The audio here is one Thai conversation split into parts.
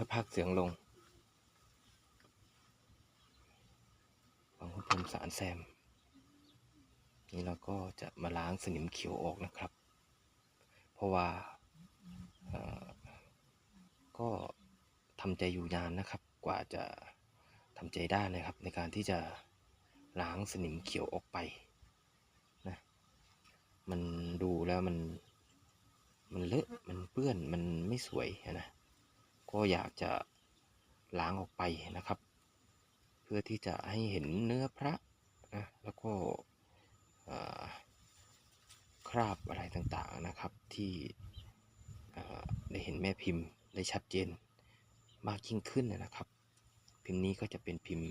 ค่อยพากเสียงลงวางคุณพรมสารแซม นี่เราก็จะมาล้างสนิมเขียวออกนะครับ เพราะว่าก็ทำใจอยู่นานนะครับ กว่าจะทำใจได้นะครับ ในการที่จะล้างสนิมเขียวออกไปนะมันดูแล้วมัน มันเลอะมันเปื้อนมันไม่สวยนะ ก็อยากจะล้างออกไปนะครับ เพื่อที่จะให้เห็นเนื้อพระนะแล้วก็คราบอะไรต่างๆนะครับที่ได้เห็นแม่พิมพ์ได้ชัดเจนมากยิ่งขึ้นนะครับ พิมพ์นี้ก็จะเป็นพิมพ์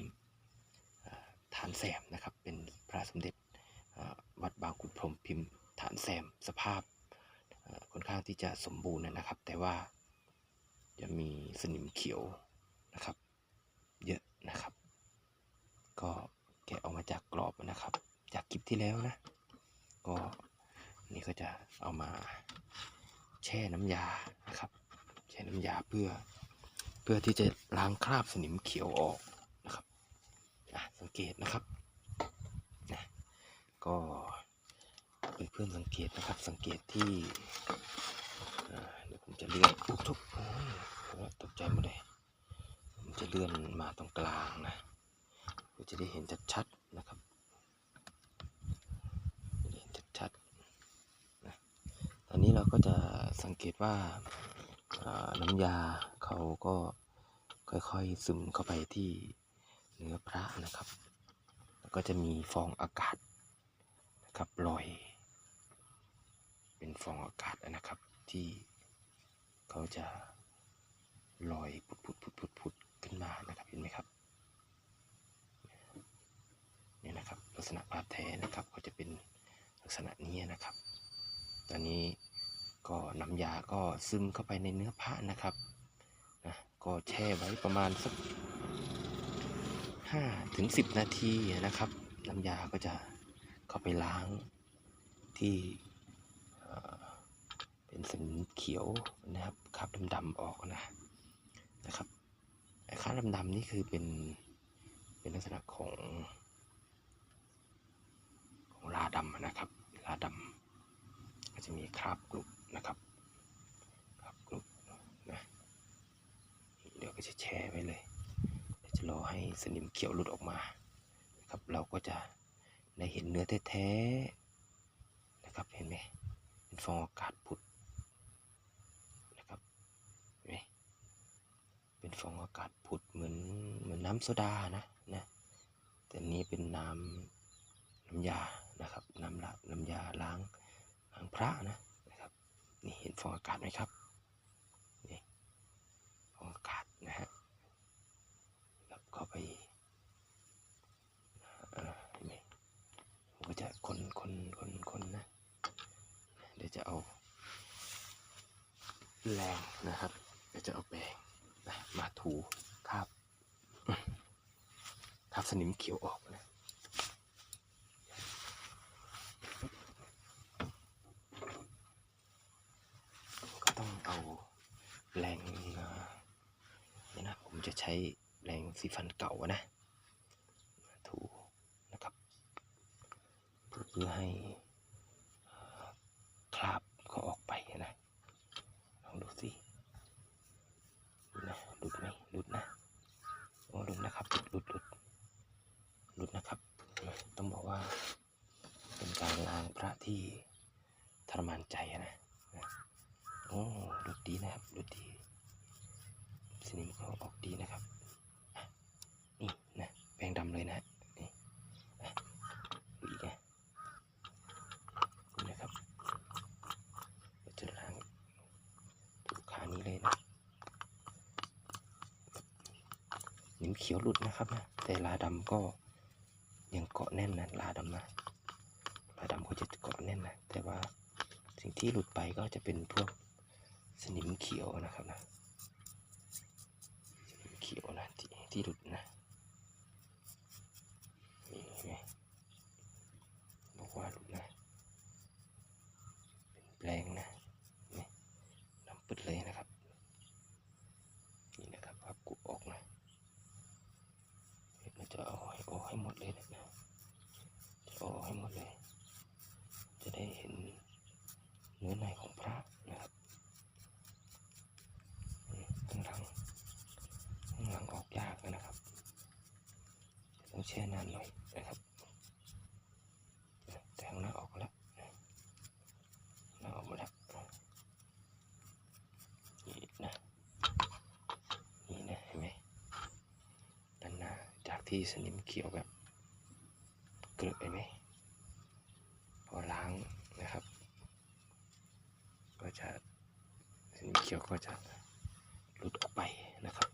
ฐานแสมนะครับ เป็นพระสมเด็จวัดบางขุนพรหมพิมพ์ฐานแสมสภาพค่อนข้างที่จะสมบูรณ์นะครับ แต่ว่า จะมีสนิมเขียวนะครับ เยอะนะครับ ก็แกะออกมาจากกรอบนะครับ จากคลิปที่แล้วนะ ก็นี่ก็จะเอามาแช่น้ำยานะครับ แช่น้ำยาเพื่อ เพื่อที่จะล้างคราบสนิมเขียวออกนะครับอะสังเกตนะครับนะก็เพื่อนๆสังเกตนะครับสังเกตที่ เดี๋ยวผมจะเลื่อนทุบโอ้ยตกใจหมดเลยผมจะเลื่อนมาตรงกลางนะเพื่อจะได้เห็นชัดๆนะครับเห็นชัดๆนะตอนนี้เราก็จะสังเกตว่าน้ำยาเขาก็ค่อยๆซึมเข้าไปที่เนื้อพระนะครับ แล้วก็จะมีฟองอากาศนะครับลอย ฟองอากาศนะครับ ที่เขาจะลอยพุดพุดพุดพุดพุดขึ้นมานะครับเห็นไหมครับนี่นะครับลักษณะภาพแท้นะครับก็จะเป็นลักษณะนี้นะครับ ตอนนี้ก็น้ำยาก็ซึมเข้าไปในเนื้อผ้านะครับนะก็แช่ไว้ประมาณสักห้าถึงสิบนาทีนะครับ น้ำยาก็จะเข้าไปล้างที่ เป็นสนิมเขียวนะครับคราบดำๆออกนะนะครับไอ้คราบดำๆนี่คือเป็นเป็นลักษณะของของลาดำนะครับลาดำก็จะมีคราบกรุบนะครับคราบกรุบนะเดี๋ยวก็จะแช่ไว้เลยจะรอให้สนิมเขียวหลุดออกมานะครับ เราก็จะได้เห็นเนื้อแท้ๆนะครับเห็นไหมเป็นฟองอากาศผุดนะครับเห็นไหมเป็น ฟองอากาศผุดเหมือนเหมือนน้ำโซดานะนะแต่นี้เป็นน้ำน้ำยานะครับน้ำละน้ำยาล้างหางพระนะนะครับนี่เห็นฟองอากาศไหมครับนี่ฟองอากาศนะฮะแล้วเข้าไปอ่อเห็นไหมผมก็จะคนคนคนคนนะเดี๋ยวจะเอาแรงนะครับเดี๋ยวจะเอาแปรง มาถูคราบคราบสนิมเขียวออกนะก็ต้องเอาแรงเอ่อเนี่ยนะผมจะใช้แรงสีฟันเก่าอะนะมาถูนะครับ เพื่อเพื่อให้เอ่อคราบเขาออกไปนะลองดูสิดูนะหลุดไหมหลุดนะโอ้หลุดนะครับหลุดหลุดหลุดหลุดนะครับ ต้องบอกว่าเป็นการล้างพระที่ทรมานใจอะนะ โอ้ดู ดูดีสนิมเขาออกดีนะครับนี่นะแปรงดำเลยนะนี่ดูอีกนะนี่นะครับเดี๋ยวจะล้างถูขานี้เลยนะนิ้มเขียวหลุดนะครับนะแต่ลาดำก็ยังเกาะแน่นนะลาดำนะลาดำเขาจะเกาะแน่นนะแต่ว่าสิ่งที่หลุดไปก็จะเป็นพวก สนิมเขียวนะครับนะสนิมเขียวนะที่ที่หลุดนะนี่ไงบอกว่าหลุดนะเป็นแปลงนะนี่น้ำปึดเลยนะครับนี่นะครับรับกุออกนะมันจะเอาให้ออกให้หมดเลยนะจะออกให้หมดเลย จะได้เห็นเนื้อในของ แช่นานหน่อยนะครับแต่ข้างหน้าออกแล้วหน้าออกมาแล้วนี่นะนี่นะเห็นไหมด้านหน้าจากที่สนิมเขียวแบบเกลือเห็นไหมพอล้างนะครับ ก็จะสนิมเขียวก็จะหลุดออกไปนะครับ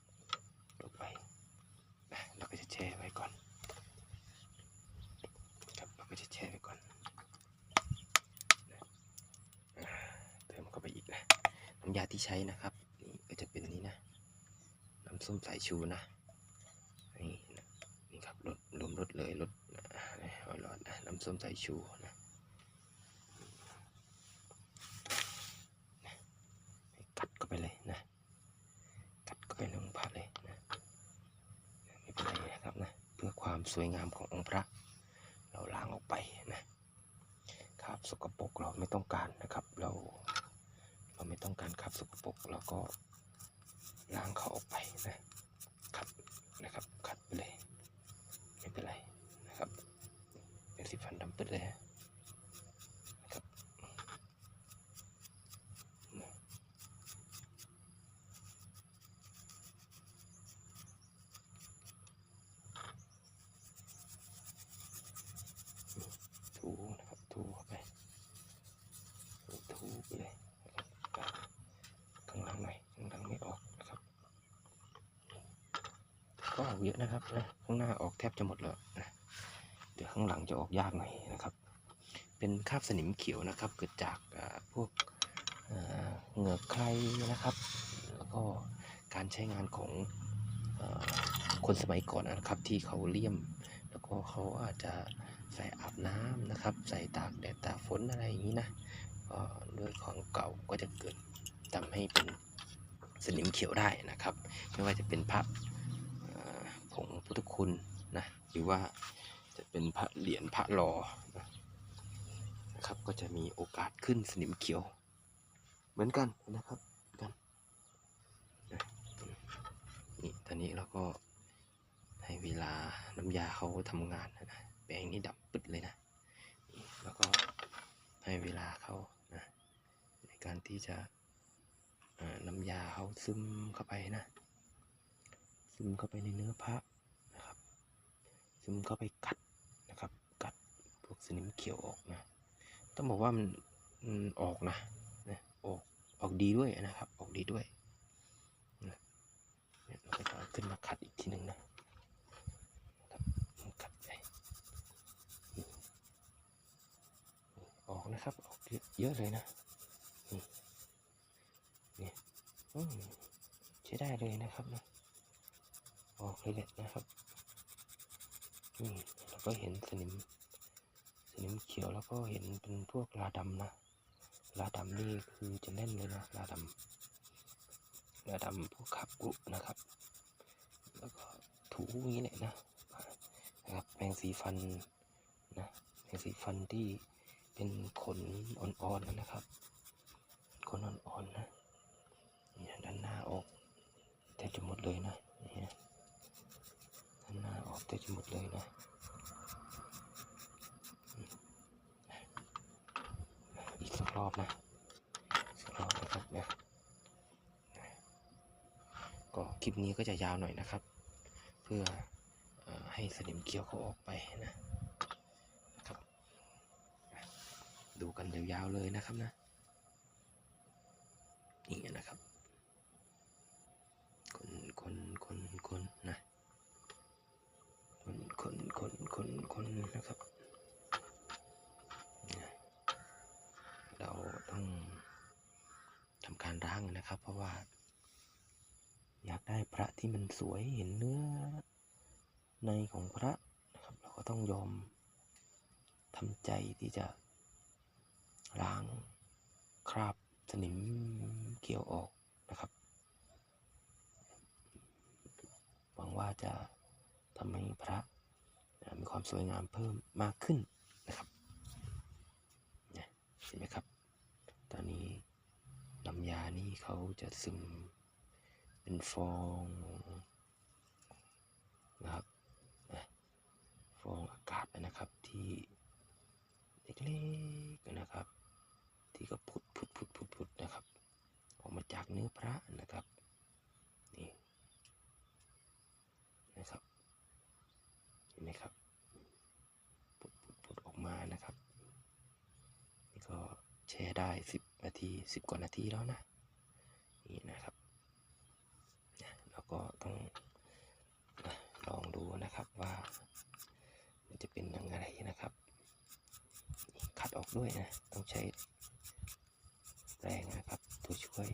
หลุดไปนะเราก็จะแช่ไว้ก่อนครับเราก็จะแช่ไว้ก่อนนะอ่าเติมเข้าไปอีกนะ น้ำยาที่ใช้นะครับนี่ก็จะเป็นนี้นะน้ำส้มสายชูนะนี่นะนี่ครับลดรวมลดเลยลดนะอาหลอดนะน้ำส้มสายชูนะกัดเข้าไปเลยนะกัดเข้าไปในองค์พระเลยนะไม่เป็นไรนะครับนะเพื่อความสวยงามขององค์พระ เราล้างออกไปนะครับสกปรกเราไม่ต้องการนะครับ เรา ต้องการขับสกปรกเราก็ล้างเขาออกไปนะขัดนะครับขัดไปเลย ไม่เป็นไรนะครับ เป็นสีฟันดำปึ๊ดเลยนะครับนะ ถูนะครับถูเข้าไปถูไปเลยนะครับข้างหลังหน่อยข้างหลังไม่ออกนะครับ ก็ออกเยอะนะครับนะข้างหน้าออกแทบจะหมดแล้วนะเดี๋ยวข้างหลังจะออกยากหน่อยนะครับ เป็นคราบสนิมเขียวนะครับ เกิดจากพวกเหงือกใครนะครับ แล้วก็การใช้งานของอคนสมัยก่อนนะครับ ที่เขาเลี่ยม แล้วก็เขาอาจจะใส่อาบน้ำนะครับ ใส่ตากแดดตากฝนอะไรอย่างนี้นะก็ด้วยของเก่าก็จะเกิดทำให้เป็นสนิมเขียวได้นะครับ ไม่ว่าจะเป็นพระ ผงพุทธคุณนะหรือว่าจะเป็นพระเหรียญพระหล่อนะครับก็จะมีโอกาสขึ้นสนิมเขียว เหมือนกันนะครับกันนี่ตอนนี้เราก็ให้เวลาน้ำยาเขาทำงานนะแปรงนี่ดับปึ๊ดเลยนะแล้วก็ให้เวลาเขานะในการที่จะน้ำยาเขาซึมเข้าไปนะ ซึมเข้าไปในเนื้อพระนะครับ ซึมเข้าไปกัดนะครับ กัดพวกสนิมเขียวออกนะ ต้องบอกว่ามันออกนะนะออกออกดีด้วยนะครับ ออกดีด้วยนะเนี่ยเราก็จะขึ้นมาขัดอีกทีหนึ่งนะกัดไปออกนะครับ ออกเยอะเลยนะนี่นี่ใช้ได้เลยนะครับนะ ออกเลยแหละนะครับนี่เราก็เห็นสนิมสนิมเขียวแล้วก็เห็นเป็นพวกลาดำนะลาดำนี่คือจะแน่นเลยนะลาดำลาดำพวกขับกุนะครับ แล้วก็ถูอย่างนี้แหละนะนะครับแปรงสีฟันนะแปรงสีฟันที่เป็นขนอ่อนๆนะครับขนอ่อนๆนะเนี่ยด้านหน้าออกแทบจะหมดเลยนะเนี่ยด้านหน้าออ กแทบจะหมดเลยนะอีกสักรอบนะสักรอบนะครับนี่ยก็คลิปนี้ก็จะยาวหน่อยนะครับ เพื่ออให้สนิมเขียวเขาออกไปนะนะครับ ดูกันยาวๆเลยนะครับนะนี่นะครับ คนคนคนคนนะ คนคนนะครับ เราต้องทำการล้างนะครับ เพราะว่า อยากได้พระที่มันสวยเห็นเนื้อในของพระนะครับเราก็ต้องยอมทำใจที่จะล้างคราบสนิมเกี่ยวออกนะครับหวังว่าจะทำให้พระ มีความสวยงามเพิ่มมากขึ้นนะครับเห็นไหมครับ ตอนนี้ลำยานี่เขาจะซึมเป็นฟองนะครับฟองอากาศนะครับที่เล็กๆนะครับ ที่ก็พุดพุดพุดพุดพุ แค่ได้ 10 นาที 10 กว่านาทีแล้วนะ นี่นะครับแล้วก็ต้องลองดูนะครับว่า มันจะเป็นยังไงนะครับ ขัดออกด้วยนะ ต้องใช้แรงนะครับ ตัวช่วย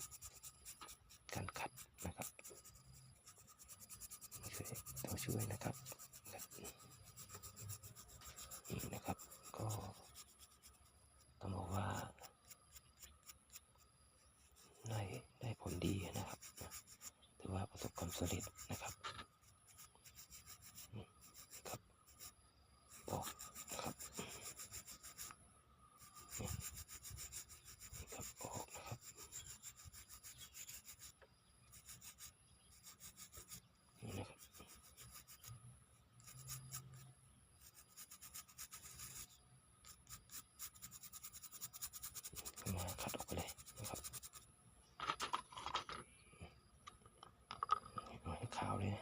าวเลย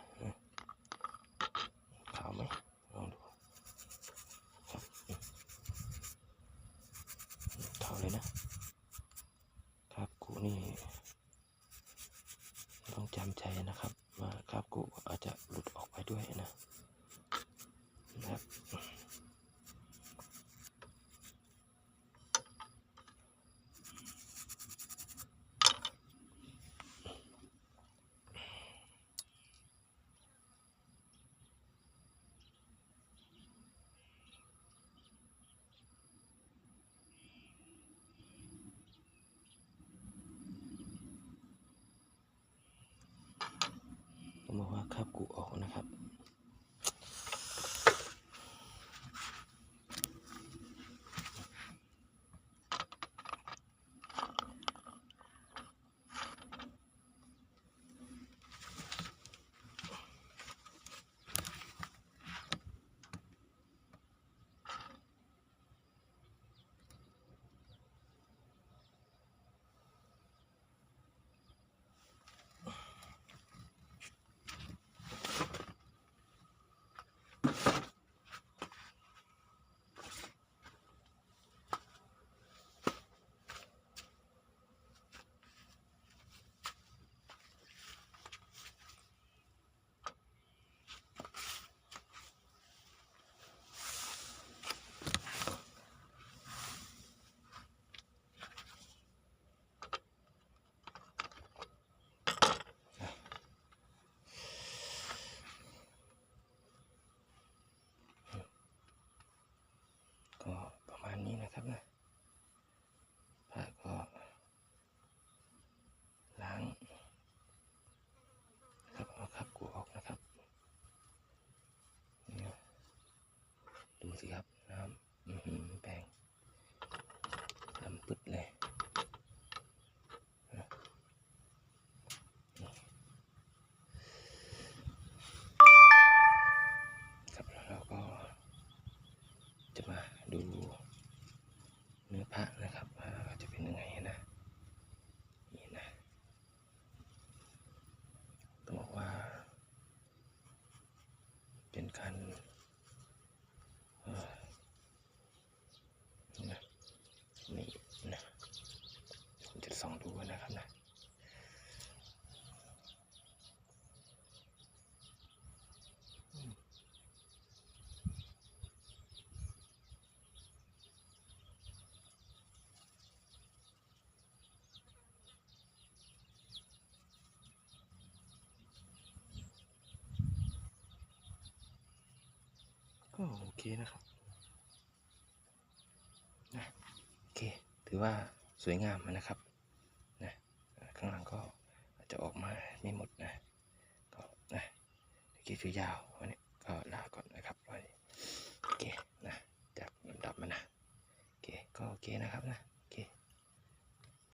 ขาวไหมลองดูขาวเลยนะ มาว่าครับกูออกนะครับ जल्दी आप อเคนะครับนะโอเค ถือว่าสวยงามนะครับนะข้างหลังก็จะออกมาไม่หมดนะก็นะโอเคคือยาววันนี้